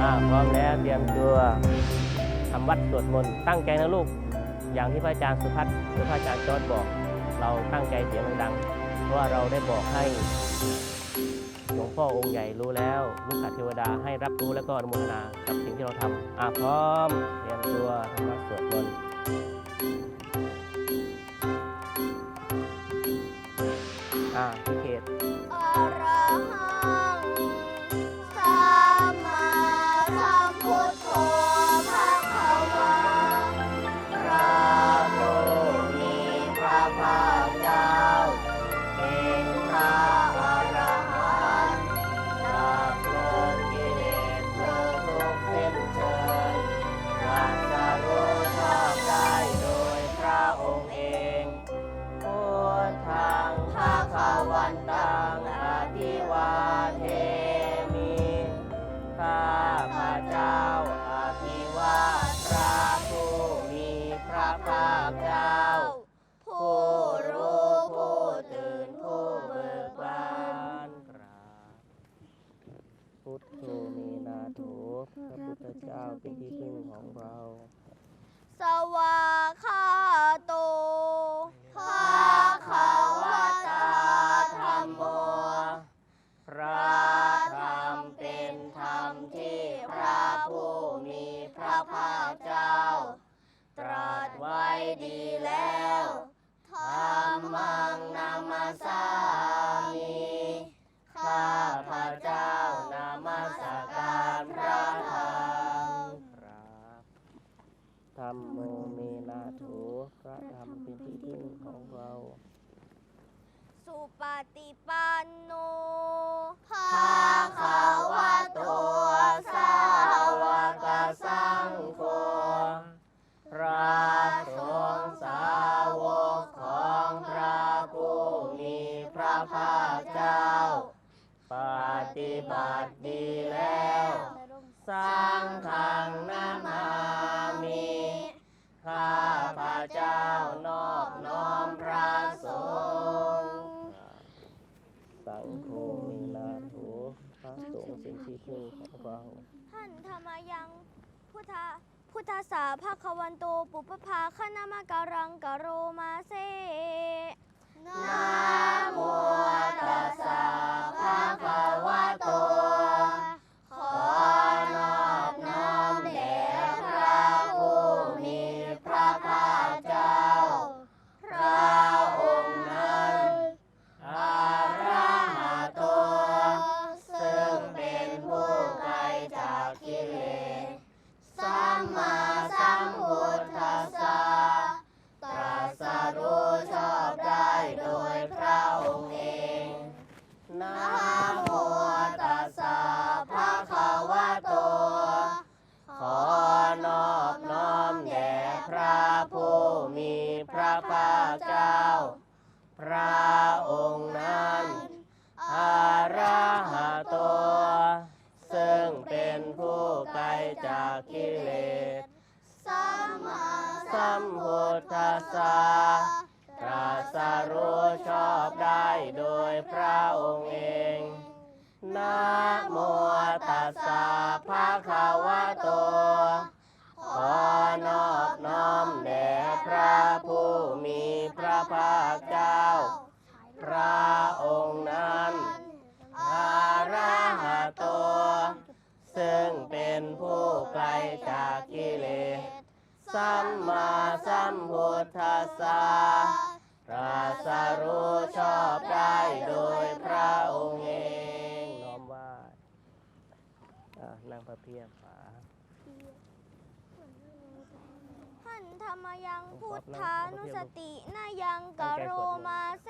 อ่าพร้อมแล้วเตรียมตัวทำวัดสวดมนต์ตั้งใจนะลูก อย่างที่พระอาจารย์สุพัฒน์หรือพระอาจารย์จอดบอก เราตั้งใจเสียงดังๆเพราะว่าเราได้บอกให้ พ่อองค์ใหญ่รู้แล้ว ลูกขเทวดาให้รับรู้แล้วก็อนุโมทนากับสิ่งที่เราทำอ่าพร้อมเตรียมตัวทำวัดสวดมนต์ ธรรมโมเมนาโถพระธรรมเป็นที่พึ่งของเรา สุปฏิปันโนภาภาคาคาวะโตโตสาสาวกสังโฆพระสงฆ์สาวกของพระผู้มีพระภาคเจ้า ปฏิบัติดีแล้ว สังฆังนามามิ ข้าพระเจ้านอบน้อมพระสงฆ์สังโฆมีนาโถพระสงฆ์เป็นที่พึ่งของเราท่านธรรมยังพุทธาพุทธสาภาควันโตปุปภาคณามการังกะโรมาเซนะโมตัสสะภะคะวะโต ธัสสะตรัสรู้ชอบได้โดยพระองค์เองน้อมไหว่านั่งพระเพียรฝาหันธรรมยังพุทธานุสตินายังกะโรมาเซ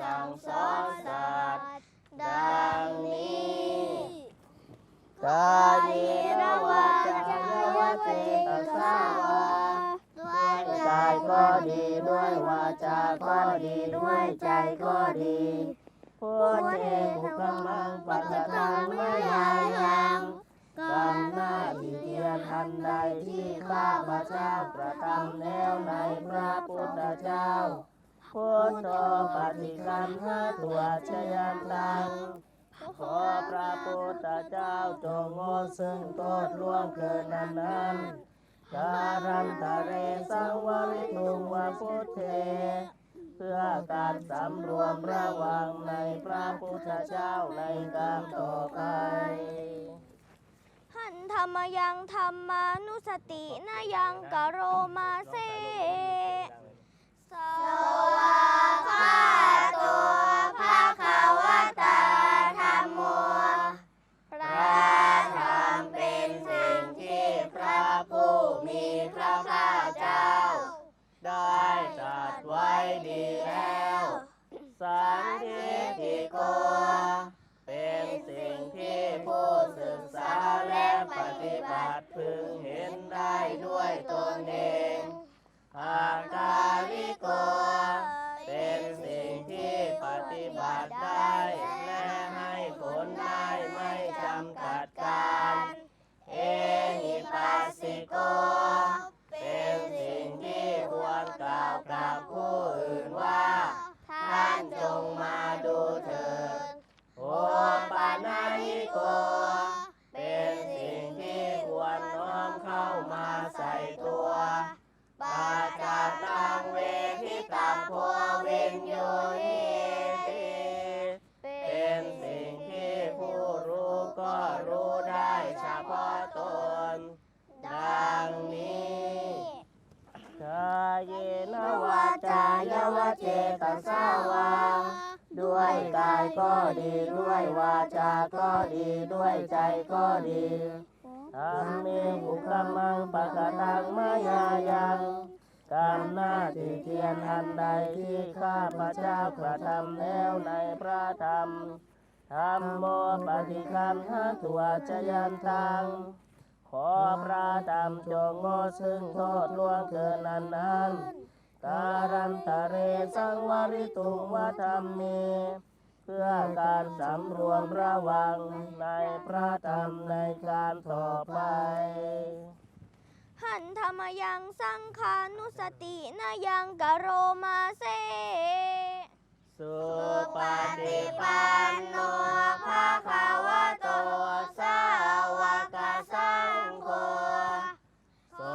สั่งสอนสัตว์ดังนี้กายนวาจาวเจตสาวาด้วยกายก็ดีด้วยวาจาก็ดีด้วยใจก็ดีพุทเทหุกมังปัจจตังมยายังกรรมหน้าที่เทียนทันใดที่ข้าพระเจ้ากระทำแล้วในพระพุทธเจ้า พุทโธปฏิคันหาตัวชยันตัง ขอพระพุทธเจ้าจงงดซึ่งโทษล่วงเกินนั้นนั้นการันตะเรสังวริตุงวพุทเท เพื่อการสำรวมระวังในพระพุทธเจ้าในการต่อไปหันธรรมยังธรรมานุสตินายังกะโรมาเซ ฏิ ดีด้วยวาจาก็ดีด้วยใจก็ดีธรรมเมหุกมังปะกะตังมายายังกรรมหน้าที่เทียนอันใดที่ข้าพระเจ้ากระทำแล้วในพระธรรมธรรมโมปฏิคันหาตัวจยันตัง ขอพระธรรมจงงดซึ่งโทษล่วงเกินนั้นนั้นการันตะเรสังวริตุงวธรรมเม เพื่อการสำรวมระวังในพระธรรมในการต่อไป หันธรรมยังสังขานุสตินายังกโรมาเซ สุปฏิปันโนภาคาวะโตสาวกสังโฆทร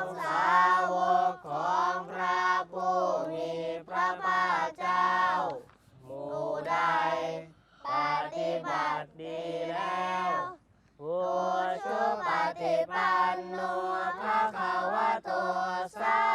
งสาวกของพระผู้มีพระภาคเจ้า ปฏิบัติดีแล้วผู้ชุปฏิปันโนภาคะวะโตสา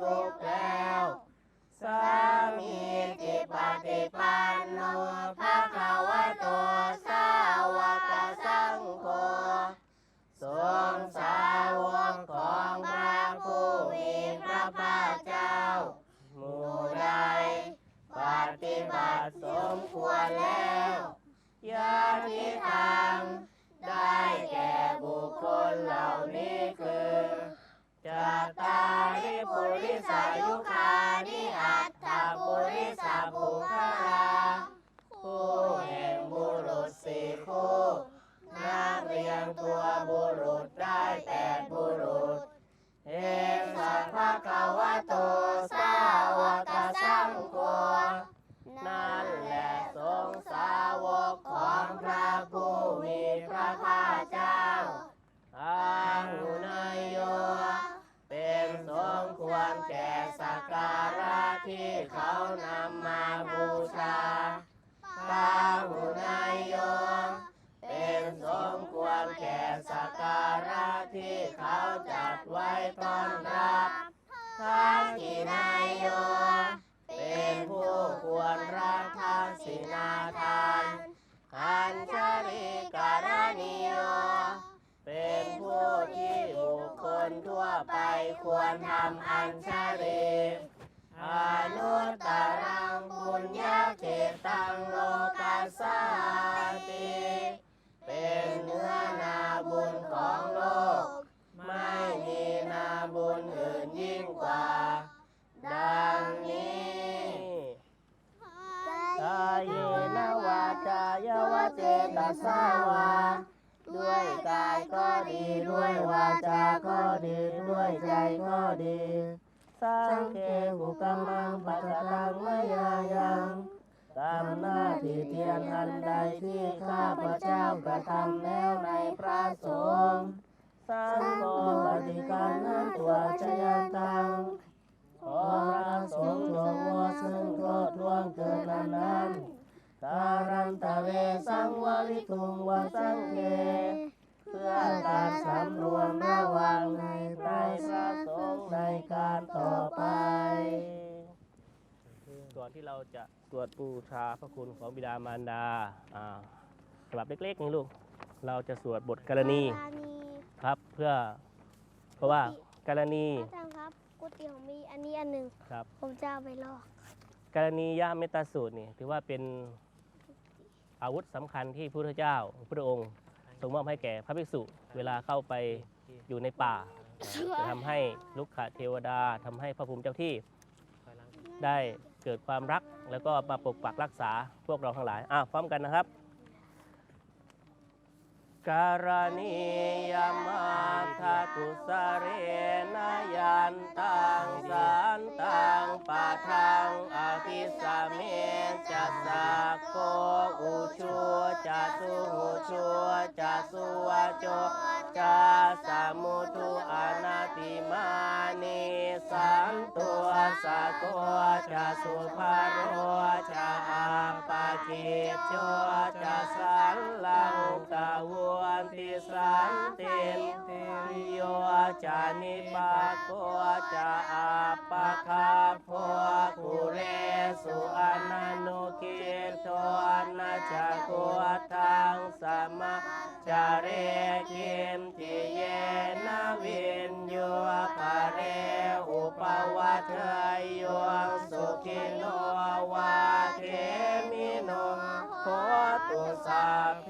Roll ควรทำอัญชริอนุตตรังบุญญาเขตังโลกัสสาติเป็นเนื้อนาบุญของโลก ไม่มีนาบุญอื่นยิ่งกว่า ดังนี้กายเยนวาจายวเจตสาวา ด้วยกายก็ดีด้วยวาจาก็ดีด้วยใจก็ดีสังเกหุกำลังปัจจังมยายังตามหน้าที่เทียนอันใดที่ข้าพระเจ้ากระทำแล้วในพระสงฆ์สังโฆปฏิการนั้นตัวชยันตังขอพระสงฆ์ทรงวซึ่งโทษทวงเกินนั้น การันตะเวสังวริทุงวสังเกเพื่อการสำรวมระวังในพระสงฆ์ในการต่อไป ก่อนที่เราจะสวดบูชาพระคุณของบิดามารดาอ่าฉบับเล็กๆนี่ลูก เราจะสวดบทกรณีปานีครับเพื่อ เพราะว่ากรณีอาจารย์ครับกุฏิผมมีอันนี้อันหนึ่งครับ ผมจะเอาไปลอกกรณียะเมตตาสูตรนี่ถือว่าเป็น อาวุธสำคัญที่พระพุทธเจ้าพระองค์ทรงมอบให้แก่พระภิกษุ เวลาเข้าไปอยู่ในป่าจะทำให้ลุกขเทวดาทำให้พระภูมิเจ้าที่ได้เกิดความรักแล้วก็มาปกปักรักษาพวกเราทั้งหลายอ้าวพร้อมกันนะครับ การณียมาทาตุสเรนายันตังสันตังปะทังอภิสเมจัสสะโกอุชัวจัสุหุชัวจัสุวะโจจัสามุทุอนาติมา สันตัวสะโกจัสุภาโรจะอาปาจิตโจจะสันลังกาวันติสันตินติโยจานิปาโกจะอาปะคาโพกุเรสุอนันุกิโตอนาจักวทังสมะ จเรกิมจิเยนวินโยปะเรอุปวัตเทยโยสุขิโนวาเกมิโนโคตุสัพเพ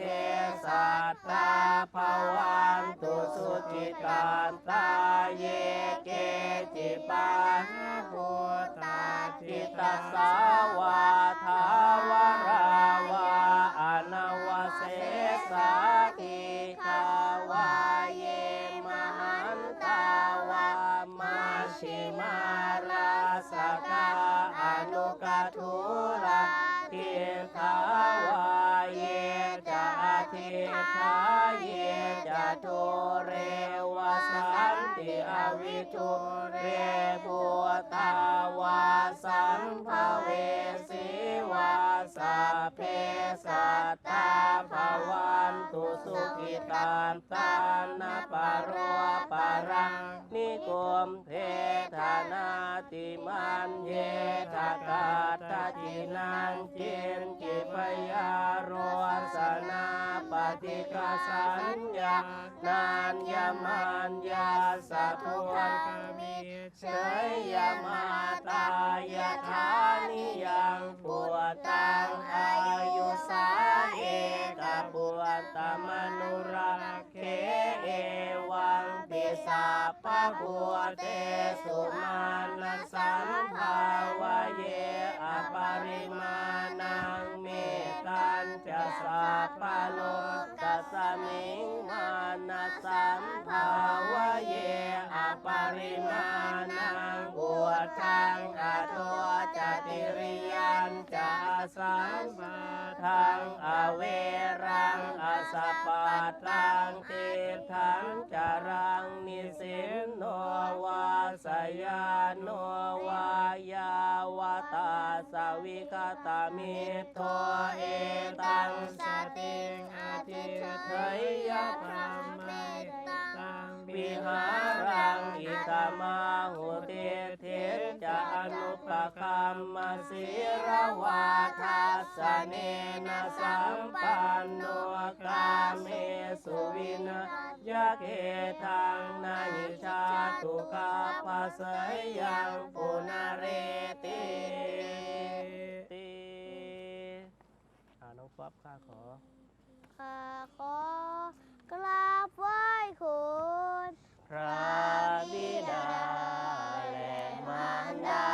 สัตตาภวันตุสุจิตันตาเยเกจิปาภูตาจิตตสาวาทาวราวา ชิมาราสกาอนุกทุระทิทาวาเยจะทิทาเยจะโทเรวสันติอวิทุเรปุตาวาสัมภเวสีวาสาเพสัตตาภวันตุสุขิตานตานาปา รโรปารังนิโกมเพธานาติมันเยทากาตจินังจินจิปยาโรสนาปฏิกาสัญญานานยมันยาสัพวันกมิเฉยยมาตายาธานิยังปวดตังอา สัพพะหัวเตสุมาณสังภาวะเยอปริมาณังเมตัญจะสัพพะโลกัสมิงมาณสังภาวะเยอปริมาณัง วทังอาตัวจติริยันจะสังมาทังอเวรังอสปาทังติทังจารังนิสินโนวาสยานโนวายาวตาสวิกตามิโทเอตังสติ คัมมสีระวาทาสเนนะสัมปันโนกาเมสุวินยะเกตังนายชาตุกาปัสยังปุนาเรติติน้องป๊อบข้าขอข้าขอกราบไหว้คุณ พระบิดาและมารดา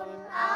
Om.